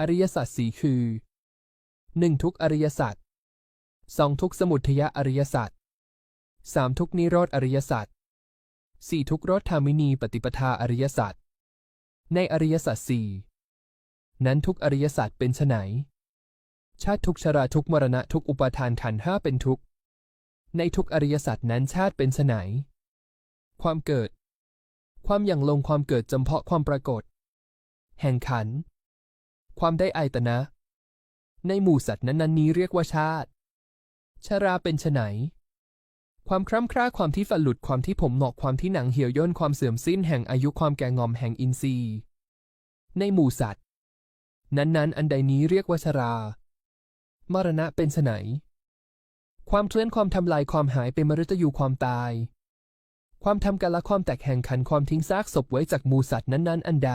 อริยสัจสี่คือหนึ่งทุกอริยสัจสองทุกสมุทัยอริยสัจสามทุกนิโรธอริยสัจสี่ทุกรถธรรมินีปฏิปทาอริยสัจ ในอริยสัจสี่นั้นทุกอริยสัจเป็นไนชาติทุกชราทุกมรณะทุกอุปาทานขันธ์ห้าเป็นทุกในทุกอริยสัจนั้นชาติเป็นไนความเกิด ความอย่างลงความเกิดจำเพาะความปรากฏ แห่งขัน ความได้อายตนะ ในหมู่สัตว์นั้นๆนี้เรียกว่าชาติชราเป็นไนความคร่ำคร่าความที่ฝันหลุดความที่ผมหนอกความที่หนังเหี่ยวย่นความเสื่อมสิ้นแห่งอายุความแก่งอมแห่งอินทรีย์ ในหมู่สัตว์ นั้นๆ อันใดนี้เรียกว่าชรา มรณะเป็นไนความเคลื่อนความทำลายความหายเป็นมฤตยูความตาย ความทำกันละความแตกแห่งขันความทิ้งซากศพไว้จากหมูสัตว์นั้น ๆ อันใด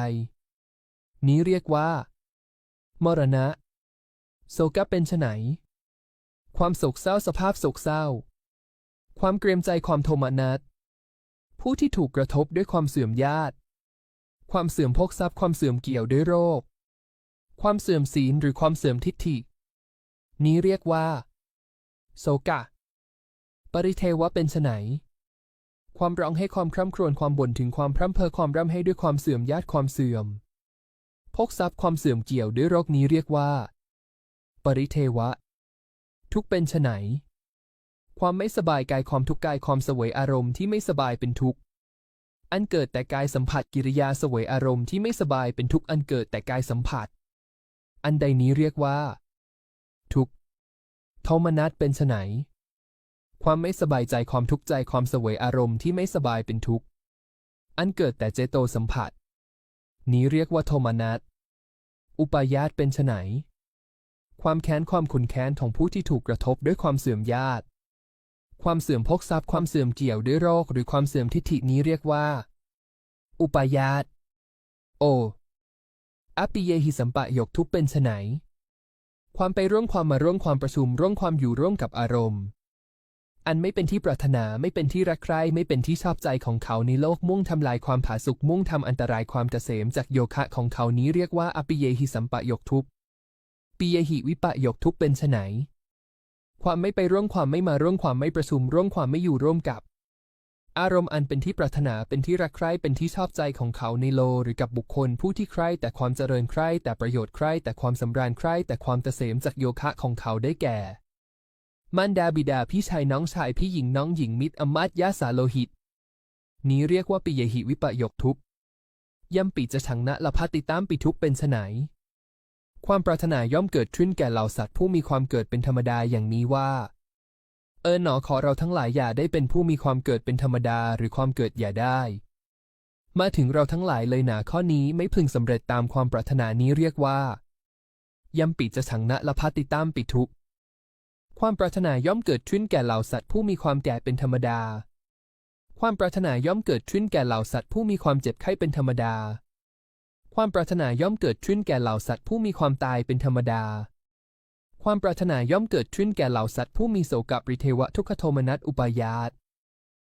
นี้เรียกว่า มรณะ โศกะเป็นไนความโศกเศร้าสภาพโศกเศร้า ความเกรียมใจความโทมนัสผู้ที่ถูกกระทบด้วยความเสื่อมญาติ ความเสื่อมพกทรัพย์ความเสื่อมเกี่ยวด้วยโรค ความเสื่อมศีลหรือความเสื่อมทิฏฐิ นี้เรียกว่าโศกะ ปริเทวะเป็นไนความร้องให้ความคร่ำครวญความบ่นถึงความพร่ำเพอความร่ำให้ด้วยความเสื่อมญาติความเสื่อม พกทรัพย์ความเสื่อมเกี่ยวด้วยโรคนี้เรียกว่า ปริเทวะ ทุกเป็นไนความไม่สบายกายความทุกข์กายความเสวยอารมณ์ที่ไม่สบายเป็นทุกข์ อันเกิดแต่กายสัมผัสกิริยาเสวยอารมณ์ที่ไม่สบายเป็นทุกข์อันเกิดแต่กายสัมผัส อันใดนี้เรียกว่า ทุกข์ทมนัสเป็นไนความไม่สบายใจความทุกข์ใจความเสวยอารมณ์ที่ไม่สบายเป็นทุกข์ อันเกิดแต่เจโตสัมผัส นี้เรียกว่าโทมนัส อุปายาตเป็นไนความแค้นความขุนแค้นของผู้ที่ถูกกระทบด้วยความเสื่อมญาติ ความเสื่อมพกทรัพย์ความเสื่อมเกี่ยวด้วยโรคหรือความเสื่อมทิฏฐินี้เรียกว่า อุปายาต โอ อปิเยหิสัมปะยกทุกเป็นไนความไปร่วมความมาร่วมความประชุมร่วมความอยู่ร่วมกับอารมณ์ อันไม่เป็นที่ปรารถนาไม่เป็นที่รักใคร่ไม่เป็นที่ชอบใจของเขาในโลกมุ่งทำลายความผาสุกมุ่งทำอันตรายความเกษมจากโยคะของเขานี้เรียกว่าอปิเยหิสัมปะยกทุกปิเยหิวิปะยกทุกเป็นไนความไม่ไปร่วมความไม่มาร่วมความไม่ประชุมร่วมความไม่อยู่ร่วมกับ อารมณ์อันเป็นที่ปรารถนาเป็นที่รักใคร่เป็นที่ชอบใจของเขาในโลหรือกับบุคคลผู้ที่ใคร่แต่ความเจริญใคร่แต่ประโยชน์ใคร่แต่ความสำราญใคร่แต่ความเกษมจากโยคะของเขาได้แก่ มารดาบิดาพี่ชายน้องชายพี่หญิงน้องหญิงมิตรอมาตยาสาโลหิต นี้เรียกว่าปิเยหิวิปยกทุกย่ำปีจะชังนะละพัติตามปิทุกเป็นไนความปรารถนาย่อมเกิดขึ้นแก่เหล่าสัตว์ผู้มีความเกิดเป็นธรรมดาอย่างนี้ว่า เออหนอขอเราทั้งหลายอย่าได้เป็นผู้มีความเกิดเป็นธรรมดาหรือความเกิดอย่าได้ มาถึงเราทั้งหลายเลยหนาข้อนี้ไม่พึงสำเร็จตามความปรารถนานี้เรียกว่าย่ำปีจะชังนะละพัติตามปิทุก ความปรารถนาย่อมเกิดขึ้นแก่เหล่าสัตว์ผู้มีความแก่เป็นธรรมดา ความปรารถนาย่อมเกิดขึ้นแก่เหล่าสัตว์ผู้มีความเจ็บไข้เป็นธรรมดา ความปรารถนาย่อมเกิดขึ้นแก่เหล่าสัตว์ผู้มีความตายเป็นธรรมดา ความปรารถนาย่อมเกิดขึ้นแก่เหล่าสัตว์ผู้มีโศกปริเทวะทุกขโทมนัสอุปายาต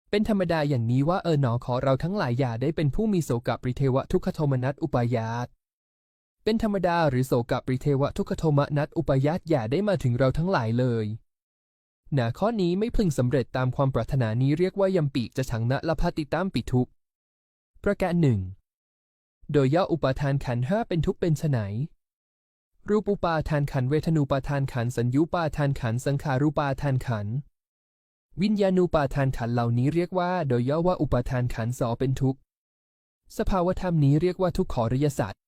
เป็นธรรมดาอย่างนี้ว่าเออหนอขอเราทั้งหลายอย่าได้เป็นผู้มีโศกปริเทวะทุกขโทมนัสอุปายาต เป็นธรรมดาหรือโศกปริเทวะทุกขโทมนัสอุปยาตอย่าได้มาถึงเราทั้งหลายเลยหนาข้อนี้ไม่พึงสำเร็จตามความปรารถนานี้เรียกว่ายำปีจะฉังนะละพติตามปิทุกประการหนึ่งโดยย่ออุปาทานขันห้าเป็นทุกเป็นไนรูปุปาทานขันเวทนูปาทานขันสัญญูปาทานขันสังขารูปาทานขัน วิญญาณูปาทานขันเหล่านี้เรียกว่า โดยย่อว่าอุปาทานขันสอเป็นทุกสภาวธรรมนี้เรียกว่าทุกขอริยสัตว์